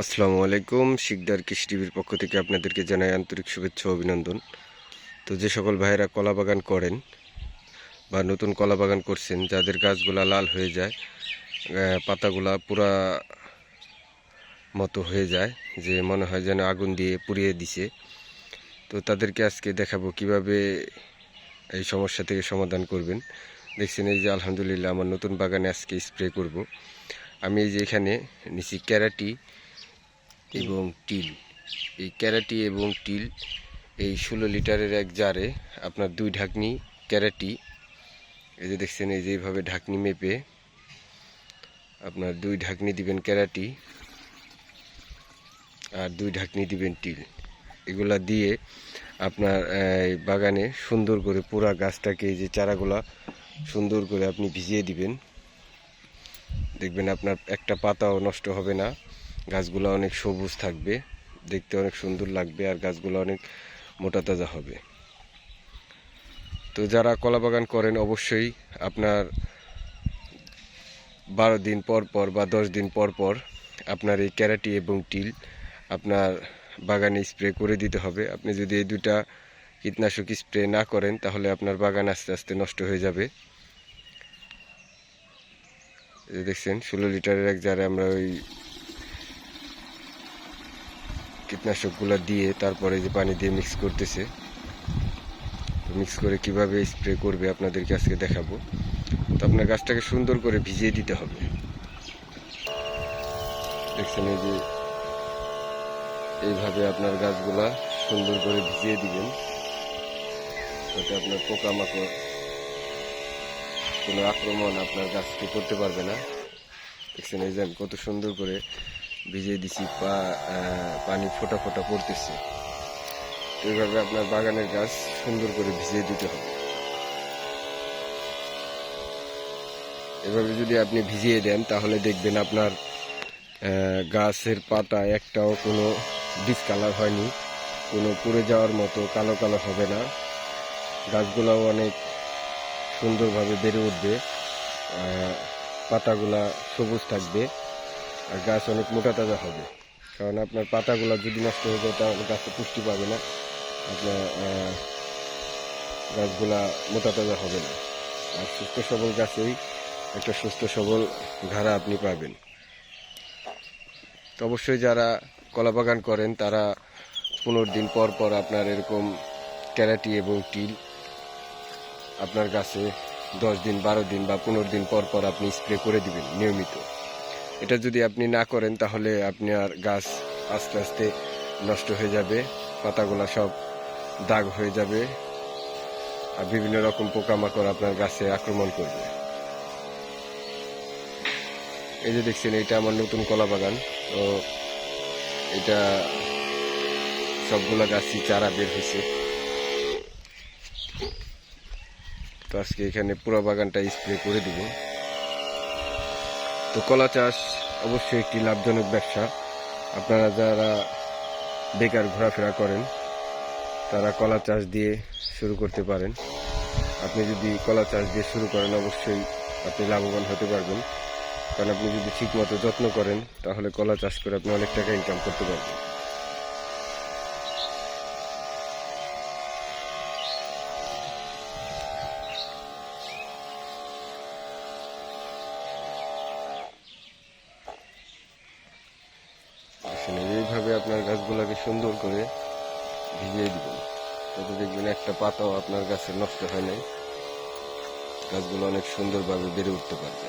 আসসালামু আলাইকুম, শিকদার কৃষি টিভির পক্ষ থেকে আপনাদেরকে জানাই আন্তরিক শুভেচ্ছা অভিনন্দন। তো যে সকল ভাইয়েরা কলা বাগান করেন বা নতুন কলা বাগান করছেন, যাদের গাছগুলা লাল হয়ে যায় পাতাগুলা পুরা মতো হয়ে যায়, যে মনে হয় যেন আগুন দিয়ে পুড়িয়ে দিছে, তো তাদেরকে আজকে দেখাবো কীভাবে এই সমস্যা থেকে সমাধান করবেন। দেখছেন এই যে আলহামদুলিল্লাহ আমার নতুন বাগানে আজকে স্প্রে করব। আমি এই যে এখানে নিচি ক্যারাটি এবং টিল। এই ক্যারাটি এবং টিল এই ষোলো লিটারের এক জারে আপনার দুই ঢাকনি ক্যারাটি। এই যে দেখছেন, এই যে এইভাবে ঢাকনি মেপে আপনার দুই ঢাকনি দিবেন ক্যারাটি আর দুই ঢাকনি দিবেন টিল। এগুলা দিয়ে আপনার বাগানে সুন্দর করে পুরা গাছটাকে যে চারাগুলা সুন্দর করে আপনি ভিজিয়ে দিবেন। দেখবেন আপনার একটা পাতাও নষ্ট হবে না। গাছগুলো অনেক সবুজ থাকবে, দেখতে অনেক সুন্দর লাগবে আর গাছগুলো অনেক মোটা তাজা হবে। তো যারা কলা বাগান করেন অবশ্যই আপনার বারো দিন পর পর বা দশ দিন পর পর আপনার এই ক্যারাটি এবং টিল আপনার বাগানে স্প্রে করে দিতে হবে। আপনি যদি এই দুটা কীটনাশক স্প্রে না করেন তাহলে আপনার বাগান আস্তে আস্তে নষ্ট হয়ে যাবে। দেখছেন, ষোলো লিটারের এক জারে আমরা ওই কীটনাশকগুলো দিয়ে তারপরে যে পানি দিয়ে মিক্স করতেছে মিক্স করে কীভাবে স্প্রে করবে আপনাদেরকে আজকে দেখাবো। তো আপনার গাছটাকে সুন্দর করে ভিজিয়ে দিতে হবে। দেখছেন এই যে, এইভাবে আপনার গাছগুলা সুন্দর করে ভিজিয়ে দিবেন। যাতে আপনার পোকামাকড় কোনো আক্রমণ আপনার গাছকে করতে পারবে না। দেখছেন এই যে কত সুন্দর করে ভিজিয়ে দিছি, পা পানি ফোটা ফোটা পড়তেছে। তো এইভাবে আপনার বাগানের গাছ সুন্দর করে ভিজিয়ে দিতে হবে। এভাবে যদি আপনি ভিজিয়ে দেন, তাহলে দেখবেন আপনার গাছের পাতা একটাও কোনো ডিসকালার হয়নি, কোনো পুড়ে যাওয়ার মতো কালো কালো হবে না। গাছগুলাও অনেক সুন্দরভাবে বেড়ে উঠবে পাতাগুলা সবুজ থাকবে। আর গাছ অনেক মোটা তাজা হবে। কারণ আপনার পাতাগুলা যদি নষ্ট হয়ে যায়, তাহলে গাছটা পুষ্টি পাবে না। আপনার গাছগুলা মোটা তাজা হবে না। আর সুস্থ সবল গাছেই একটা সুস্থ সবল ঘাড়া আপনি পাবেন। তো অবশ্যই যারা কলা বাগান করেন, তারা পনেরো দিন পর পর আপনার এরকম ক্যারাটি এবং টিল আপনার গাছে দশ দিন, বারো দিন বা পনেরো দিন পর পর আপনি স্প্রে করে দিবেন, নিয়মিত। এটা যদি আপনি না করেন, তাহলে আপনার গাছ আস্তে আস্তে নষ্ট হয়ে যাবে, পাতাগুলা সব দাগ হয়ে যাবে, আর বিভিন্ন রকম পোকামাকড় আপনার গাছে আক্রমণ করবে। এই যে দেখছেন, এটা আমার নতুন কলা বাগান। তো এটা সবগুলা গাছই চারা বের হয়েছে। তো আজকে এখানে পুরো বাগানটা স্প্রে করে দিব। তো কলা চাষ অবশ্যই একটি লাভজনক ব্যবসা। আপনারা যারা বেকার ঘোরাফেরা করেন, তারা কলা চাষ দিয়ে শুরু করতে পারেন। আপনি যদি কলা চাষ দিয়ে শুরু করেন, অবশ্যই আপনি লাভবান হতে পারবেন। কারণ আপনি যদি ঠিকমতো যত্ন করেন, তাহলে কলা চাষ করে আপনি অনেক টাকা ইনকাম করতে পারবেন। এইভাবে আপনার গাছগুলোকে সুন্দর করে ভিজিয়ে দিবেন তাতে দেখবেন একটা পাতাও আপনার গাছে নষ্ট হয় নাই। গাছগুলো অনেক সুন্দরভাবে বেড়ে উঠতে পারবে।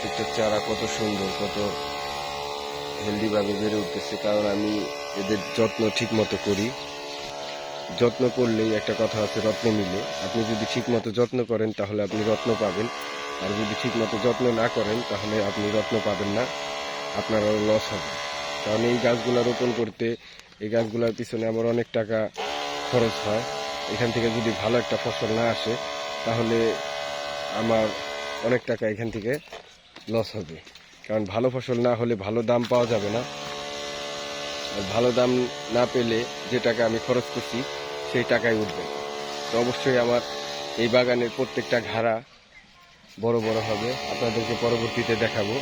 প্রত্যেকটা চারা কত সুন্দর, কত হেলদিভাবে বেড়ে উঠতেছে, কারণ আমি এদের যত্ন ঠিক মতো করি। যত্ন করলেই একটা কথা আছে, রত্ন মিলে। আপনি যদি ঠিক মতো যত্ন করেন, তাহলে আপনি রত্ন পাবেন। আর যদি ঠিক মতো যত্ন না করেন, তাহলে আপনি রত্ন পাবেন না। আপনার আরও লস হবে। কারণ এই গাছগুলো রোপণ করতে, এই গাছগুলোর পিছনে আমার অনেক টাকা খরচ হয়। এখান থেকে যদি ভালো একটা ফসল না আসে, তাহলে আমার অনেক টাকা এখান থেকে লস হবে। কারণ ভালো ফসল না হলে ভালো দাম পাওয়া যাবে না। আর ভালো দাম না পেলে যে টাকা আমি খরচ করছি, সেই টাকাই উঠবে। তো অবশ্যই আমার এই বাগানের প্রত্যেকটা ঘাড়া বড় বড় হবে। আপনাদেরকে পরবর্তীতে দেখাবো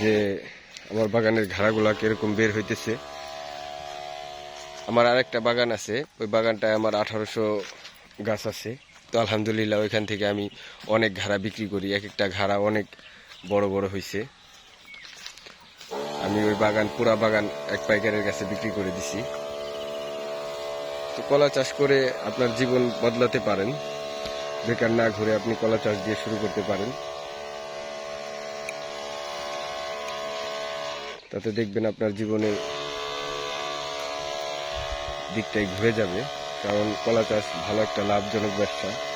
যে আমার বাগানের ঘাড়াগুলো কীরকম বের হইতেছে। আমার আরেকটা বাগান আছে। ওই বাগানটায় আমার আঠারোশো গাছ আছে। তো আলহামদুলিল্লাহ ওইখান থেকে আমি অনেক ঘাড়া বিক্রি করি। এক একটা ঘাড়া অনেক বড় বড় হয়েছে আমি ওই বাগান, পুরা বাগান এক পাইকারের কাছে বিক্রি করে দিছি। তো কলা চাষ করে আপনার জীবন বদলাতে পারেন। বেকার না ঘুরে আপনি কলা চাষ দিয়ে শুরু করতে পারেন। তাতে দেখবেন আপনার জীবনে দিকটাই ঘুরে যাবে। কারণ কলা চাষ ভালো একটা লাভজনক ব্যবসা।